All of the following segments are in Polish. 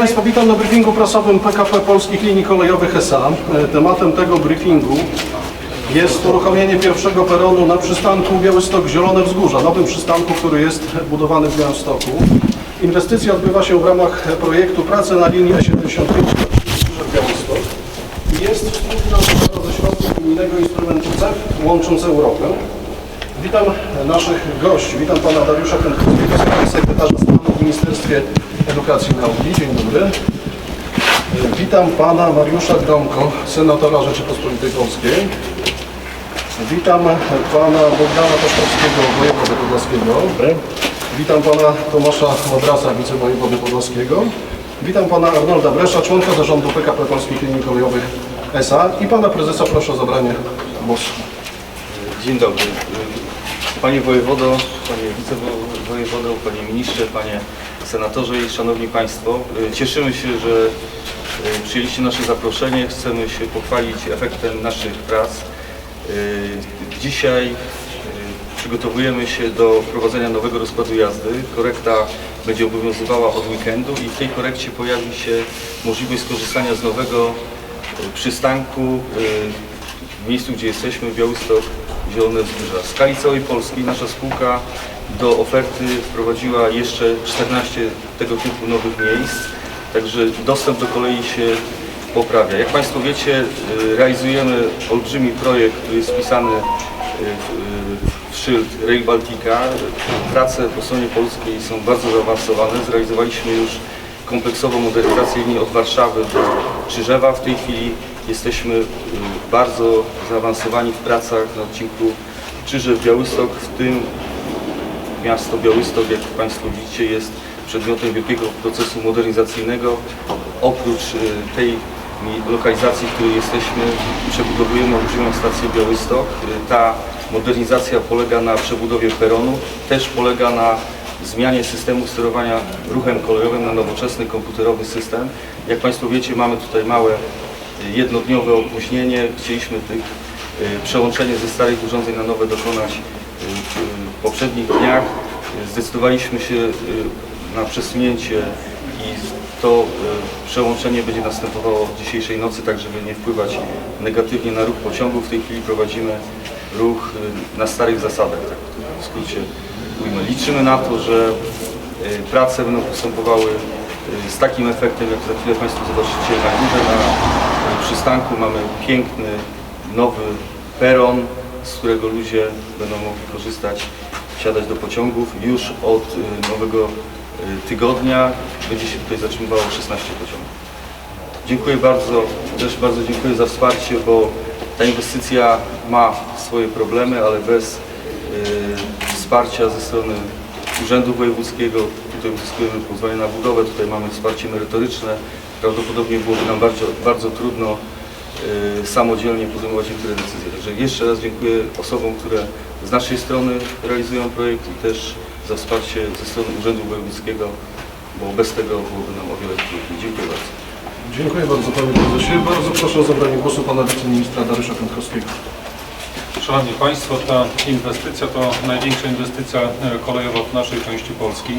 Państwa, witam na briefingu prasowym PKP Polskich Linii Kolejowych S.A. E, Tematem tego briefingu jest uruchomienie pierwszego peronu na przystanku Białystok Zielone Wzgórza, nowym przystanku, który jest budowany w Białymstoku. Inwestycja odbywa się w ramach projektu pracy na linii E75 Białystok i jest współfinansowana ze środków unijnego instrumentu CEF łącząc Europę. Witam naszych gości. Witam pana Dariusza Kętkowskiego, sekretarza stanu w Ministerstwie Edukacji i Nauki. Dzień dobry. Witam pana Mariusza Gromko, senatora Rzeczypospolitej Polskiej. Witam pana Bogdana Toszkowskiego, wojewody podlaskiego. Witam pana Tomasza Modrasa, wicewojewody podlaskiego. Witam pana Arnolda Bresza, członka zarządu PKP Polskich Linii Kolejowych S.A. i pana prezesa proszę o zabranie głosu. Dzień dobry. Panie wojewodo, panie wicewojewodo, panie ministrze, panie senatorze i szanowni państwo. Cieszymy się, że y, przyjęliście nasze zaproszenie. Chcemy się pochwalić efektem naszych prac. Y, Dzisiaj y, przygotowujemy się do wprowadzenia nowego rozkładu jazdy. Korekta będzie obowiązywała od weekendu i w tej korekcie pojawi się możliwość skorzystania z nowego y, przystanku y, w miejscu, gdzie jesteśmy, Białystok, Zielone Wzgórza. W skali całej Polski nasza spółka do oferty wprowadziła jeszcze 14 tego typu nowych miejsc, także dostęp do kolei się poprawia. Jak Państwo wiecie, y, realizujemy olbrzymi projekt, który jest wpisany y, w, y, w szyld Rail Baltica. Prace po stronie polskiej są bardzo zaawansowane. Zrealizowaliśmy już kompleksową modernizację linii od Warszawy do Krzyżewa. W tej chwili jesteśmy bardzo zaawansowani w pracach na odcinku Krzyżew-Białystok, w tym miasto Białystok, jak Państwo widzicie, jest przedmiotem wielkiego procesu modernizacyjnego. Oprócz y, tej lokalizacji, w której jesteśmy, przebudowujemy olbrzymią stację Białystok. Y, Ta modernizacja polega na przebudowie peronu, też polega na zmianie systemu sterowania ruchem kolejowym na nowoczesny komputerowy system. Jak Państwo wiecie, mamy tutaj małe y, jednodniowe opóźnienie. Chcieliśmy tych przełączenie ze starych urządzeń na nowe dokonać w poprzednich dniach. Zdecydowaliśmy się y, na przesunięcie i to y, przełączenie będzie następowało od dzisiejszej nocy, tak żeby nie wpływać negatywnie na ruch pociągu. W tej chwili prowadzimy ruch y, na starych zasadach, tak w skrócie ujmę. Liczymy na to, że prace będą postępowały z takim efektem, jak za chwilę Państwo zobaczycie na górze, na przystanku mamy piękny, nowy peron, z którego ludzie będą mogli korzystać, wsiadać do pociągów. Już od y, nowego y, tygodnia będzie się tutaj zatrzymywało 16 pociągów. Dziękuję bardzo, też bardzo dziękuję za wsparcie, bo ta inwestycja ma swoje problemy, ale bez y, wsparcia ze strony Urzędu Wojewódzkiego, tutaj uzyskujemy pozwolenie na budowę, tutaj mamy wsparcie merytoryczne, prawdopodobnie byłoby nam bardzo, bardzo trudno samodzielnie podejmować niektóre decyzje. Także jeszcze raz dziękuję osobom, które z naszej strony realizują projekt i też za wsparcie ze strony Urzędu Wojewódzkiego, bo bez tego byłoby nam o wiele trudniej. Dziękuję bardzo. Dziękuję bardzo panie prezesie. Bardzo proszę o zabranie głosu pana wiceministra Dariusza Kętkowskiego. Szanowni Państwo, ta inwestycja to największa inwestycja kolejowa w naszej części Polski.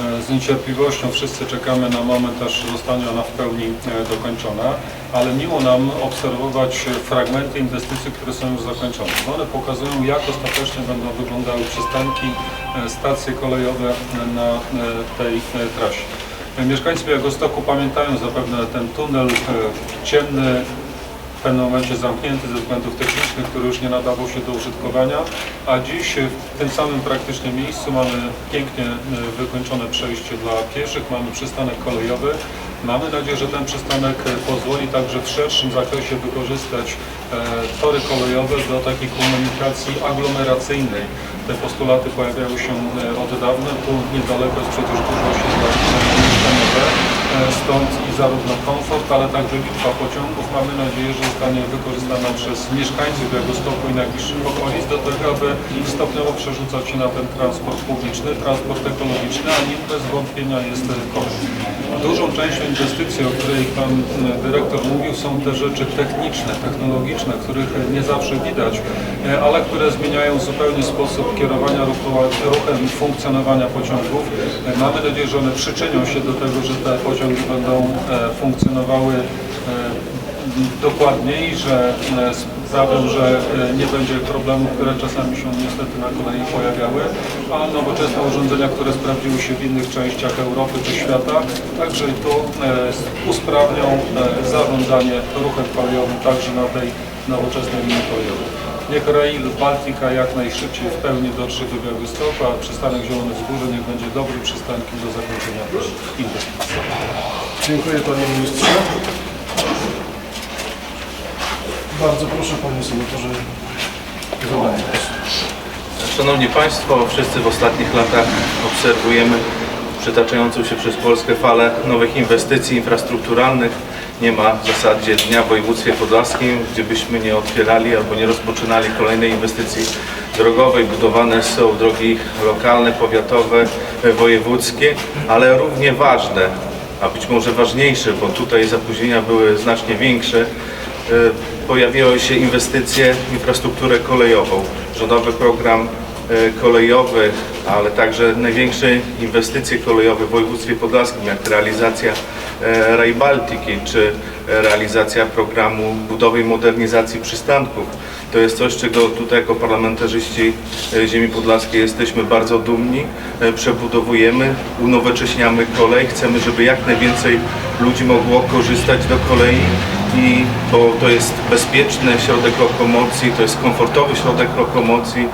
E, Z niecierpliwością wszyscy czekamy na moment, aż zostanie ona w pełni e, dokończona, ale miło nam obserwować fragmenty inwestycji, które są już zakończone. One pokazują, jak ostatecznie będą wyglądały przystanki, e, stacje kolejowe na tej trasie. Mieszkańcy Białegostoku pamiętają zapewne ten tunel ciemny, w pewnym momencie zamknięty ze względów technicznych, który już nie nadawał się do użytkowania, a dziś w tym samym praktycznie miejscu mamy pięknie e, wykończone przejście dla pieszych, mamy przystanek kolejowy. Mamy nadzieję, że ten przystanek e, pozwoli także w szerszym zakresie wykorzystać e, tory kolejowe do takiej komunikacji aglomeracyjnej. Te postulaty pojawiają się od dawna. Tu niedaleko jest przecież dużo osiedla mieszkaniowe. Stąd i zarówno komfort, ale także liczba pociągów mamy nadzieję, że zostanie wykorzystana przez mieszkańców Białegostoku i najbliższych okolic do tego, aby stopniowo przerzucać się na ten transport publiczny, transport ekologiczny, a nim bez wątpienia jest kolej. Dużą częścią inwestycji, o której Pan e, Dyrektor mówił, są te rzeczy techniczne, technologiczne, których nie zawsze widać, e, ale które zmieniają zupełnie sposób kierowania ruchem funkcjonowania pociągów. E, Mamy nadzieję, że one przyczynią się do tego, że te pociągi będą funkcjonowały e, dokładniej, że e, sprawią, że e, nie będzie problemów, które czasami się niestety na kolei pojawiały, a nowoczesne urządzenia, które sprawdziły się w innych częściach Europy czy świata, także e, usprawnią zarządzanie ruchem kolejowym także na tej nowoczesnej linii kolejowej. Niech Rail Baltica jak najszybciej w pełni dotrze do Białegostoku, a przystanek Zielone Wzgórze niech będzie dobrym przystankiem do zakończenia inwestycji. Dziękuję panie ministrze. Bardzo proszę panie senatorze. Głosu. Szanowni Państwo, wszyscy w ostatnich latach obserwujemy przetaczającą się przez Polskę falę nowych inwestycji infrastrukturalnych. Nie ma w zasadzie dnia w województwie podlaskim, gdzie byśmy nie otwierali albo nie rozpoczynali kolejnej inwestycji drogowej. Budowane są drogi lokalne, powiatowe, wojewódzkie, ale równie ważne, a być może ważniejsze, bo tutaj zapóźnienia były znacznie większe, E, pojawiły się inwestycje w infrastrukturę kolejową. Rządowy program e, kolejowy, ale także największe inwestycje kolejowe w województwie podlaskim, jak realizacja e, Rail Baltiki, czy realizacja programu budowy i modernizacji przystanków. To jest coś, czego tutaj jako parlamentarzyści e, ziemi podlaskiej jesteśmy bardzo dumni. E, Przebudowujemy, unowocześniamy kolej. Chcemy, żeby jak najwięcej ludzi mogło korzystać do kolei i bo to jest bezpieczny środek lokomocji, to jest komfortowy środek lokomocji,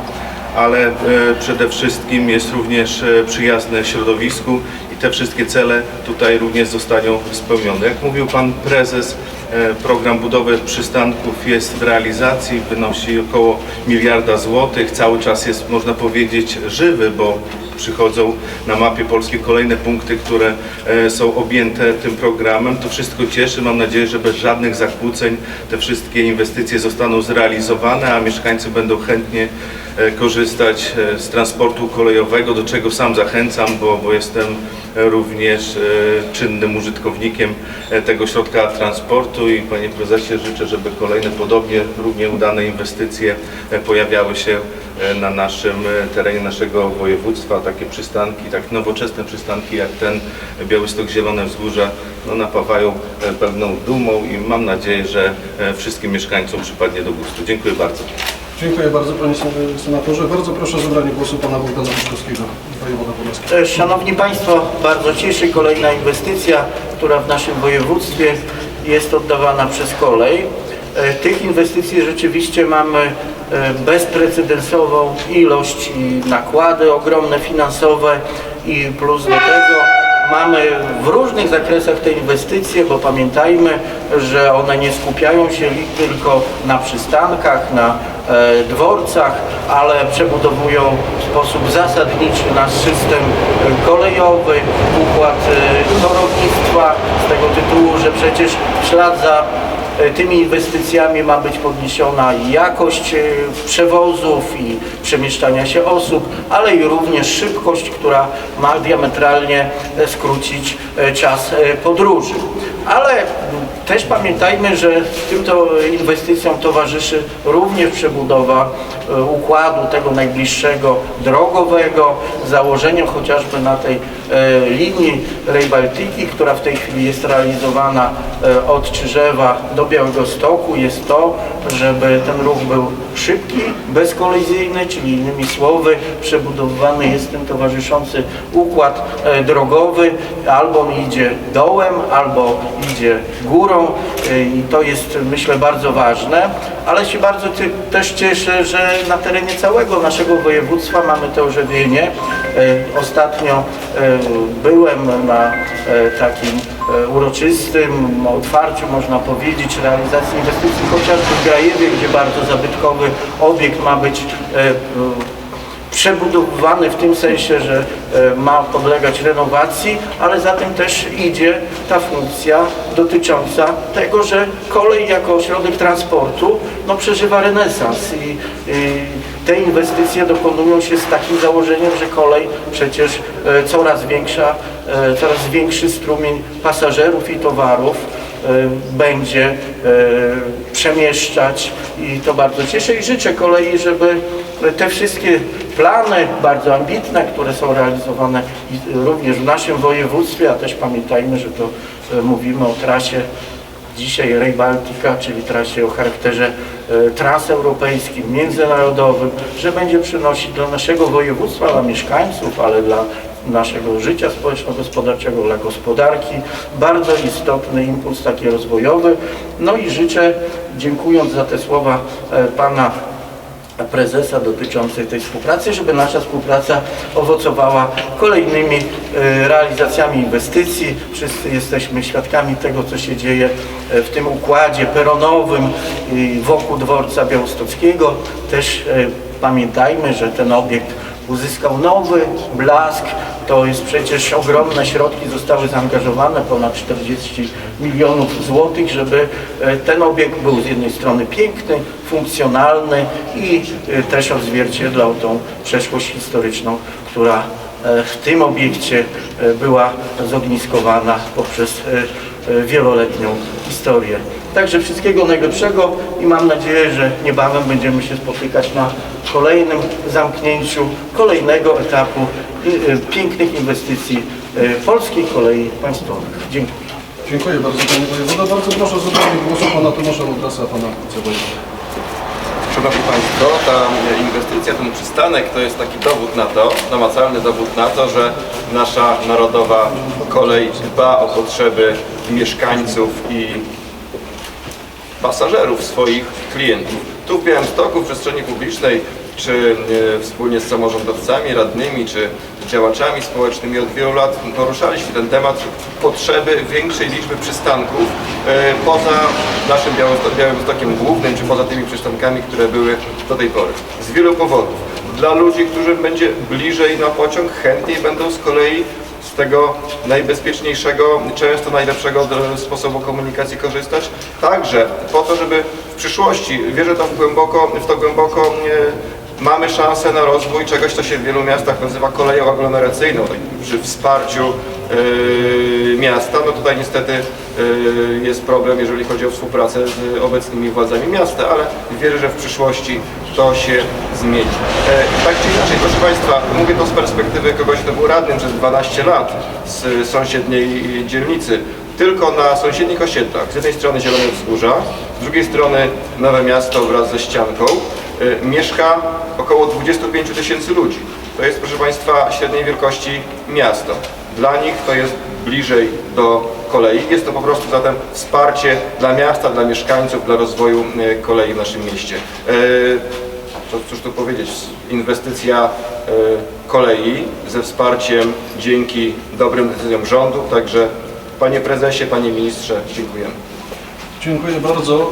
ale e, przede wszystkim jest również e, przyjazny środowisku i te wszystkie cele tutaj również zostaną spełnione. Jak mówił Pan Prezes, e, program budowy przystanków jest w realizacji, wynosi około miliarda złotych, cały czas jest można powiedzieć żywy, bo przychodzą na mapie polskie kolejne punkty, które e, są objęte tym programem. To wszystko cieszy. Mam nadzieję, że bez żadnych zakłóceń te wszystkie inwestycje zostaną zrealizowane, a mieszkańcy będą chętnie e, korzystać e, z transportu kolejowego, do czego sam zachęcam, bo, bo jestem również czynnym użytkownikiem tego środka transportu i Panie Prezesie życzę, żeby kolejne podobnie równie udane inwestycje pojawiały się na naszym terenie naszego województwa. Takie przystanki, tak nowoczesne przystanki jak ten Białystok Zielone Wzgórza no, napawają e, pewną dumą i mam nadzieję, że e, wszystkim mieszkańcom przypadnie do gustu. Dziękuję bardzo. Dziękuję bardzo panie sen- senatorze. Bardzo proszę o zabranie głosu pana Bogdana Wiszkowskiego, wojewoda podlaskiego. E, Szanowni Państwo, bardzo cieszy kolejna inwestycja, która w naszym województwie jest oddawana przez kolej. E, Tych inwestycji rzeczywiście mamy e, bezprecedensową ilość i nakłady ogromne finansowe i plus do tego mamy w różnych zakresach te inwestycje, bo pamiętajmy, że one nie skupiają się tylko na przystankach, na e, dworcach, ale przebudowują w sposób zasadniczy nasz system kolejowy, układ torownictwa z tego tytułu, że przecież ślad za tymi inwestycjami ma być podniesiona jakość e, przewozów i przemieszczania się osób, ale i również szybkość, która ma diametralnie e, skrócić e, czas e, podróży. Ale też pamiętajmy, że tym to inwestycjom towarzyszy również przebudowa e, układu tego najbliższego drogowego, założeniem chociażby na tej e, linii Rail Baltiki, która w tej chwili jest realizowana e, od Czyżewa do Białegostoku, jest to, żeby ten ruch był szybki, bezkolizyjny, czyli innymi słowy przebudowywany jest tym towarzyszący układ drogowy, albo on idzie dołem, albo idzie górą e, i to jest myślę bardzo ważne, ale się bardzo też cieszę, że na terenie całego naszego województwa mamy to ożywienie. E, Ostatnio e, byłem na takim uroczystym otwarciu, można powiedzieć, realizacji inwestycji chociażby w Grajewie, gdzie bardzo zabytkowy obiekt ma być przebudowywany w tym sensie, że e, ma podlegać renowacji, ale za tym też idzie ta funkcja dotycząca tego, że kolej jako środek transportu no, przeżywa renesans i, i te inwestycje dokonują się z takim założeniem, że kolej przecież e, coraz większa, e, coraz większy strumień pasażerów i towarów będzie przemieszczać i to bardzo cieszę i życzę kolei, żeby te wszystkie plany bardzo ambitne, które są realizowane i również w naszym województwie, a też pamiętajmy, że to e, mówimy o trasie dzisiaj Rail Baltica, czyli trasie o charakterze e, transeuropejskim, międzynarodowym, że będzie przynosić dla naszego województwa, dla mieszkańców, ale dla naszego życia społeczno-gospodarczego, dla gospodarki bardzo istotny impuls taki rozwojowy. No i życzę, dziękując za te słowa Pana prezesa dotyczącej tej współpracy, żeby nasza współpraca owocowała kolejnymi e, realizacjami inwestycji. Wszyscy jesteśmy świadkami tego, co się dzieje e, w tym układzie peronowym wokół dworca białostockiego. Też e, pamiętajmy, że ten obiekt uzyskał nowy blask. To jest przecież ogromne środki zostały zaangażowane, ponad 40 milionów złotych, żeby e, ten obiekt był z jednej strony piękny, funkcjonalny i e, też odzwierciedlał tą przeszłość historyczną, która e, w tym obiekcie była zogniskowana poprzez wieloletnią historię. Także wszystkiego najlepszego i mam nadzieję, że niebawem będziemy się spotykać na kolejnym zamknięciu kolejnego etapu i- e, pięknych inwestycji e, polskiej kolei państwowych. Dziękuję. Dziękuję bardzo Panie Wojewodo. Bardzo proszę o zabranie głosu Pana Tomasza Mudrasa, Pana Wicewojewoda. Szanowni Państwo, ta inwestycja, ten przystanek to jest taki dowód na to, namacalny dowód na to, że nasza narodowa kolej dba o potrzeby mieszkańców i pasażerów, swoich klientów. Tu w Białymstoku, w przestrzeni publicznej, czy e, wspólnie z samorządowcami, radnymi, czy działaczami społecznymi od wielu lat poruszaliśmy ten temat potrzeby większej liczby przystanków e, poza naszym Białymstokiem głównym, czy poza tymi przystankami, które były do tej pory. Z wielu powodów. Dla ludzi, którym będzie bliżej na pociąg, chętniej będą z kolei z tego najbezpieczniejszego, często najlepszego sposobu komunikacji korzystać. Także po to, żeby w przyszłości, wierzę to głęboko, w to głęboko, e, mamy szansę na rozwój czegoś, co się w wielu miastach nazywa koleją aglomeracyjną, tak, przy wsparciu miasta. No tutaj niestety e, jest problem, jeżeli chodzi o współpracę z obecnymi władzami miasta, ale wierzę, że w przyszłości to się zmieni. E, Tak czy inaczej, proszę Państwa, mówię to z perspektywy kogoś, kto był radnym przez 12 lat z sąsiedniej dzielnicy. Tylko na sąsiednich osiedlach, z jednej strony Zielone Wzgórza, z drugiej strony Nowe Miasto wraz ze ścianką, mieszka około 25 tysięcy ludzi. To jest, proszę Państwa, średniej wielkości miasto. Dla nich to jest bliżej do kolei. Jest to po prostu zatem wsparcie dla miasta, dla mieszkańców, dla rozwoju e, kolei w naszym mieście. E, co, cóż tu powiedzieć, inwestycja e, kolei ze wsparciem dzięki dobrym decyzjom rządu. Także Panie Prezesie, Panie Ministrze, dziękujemy. Dziękuję bardzo.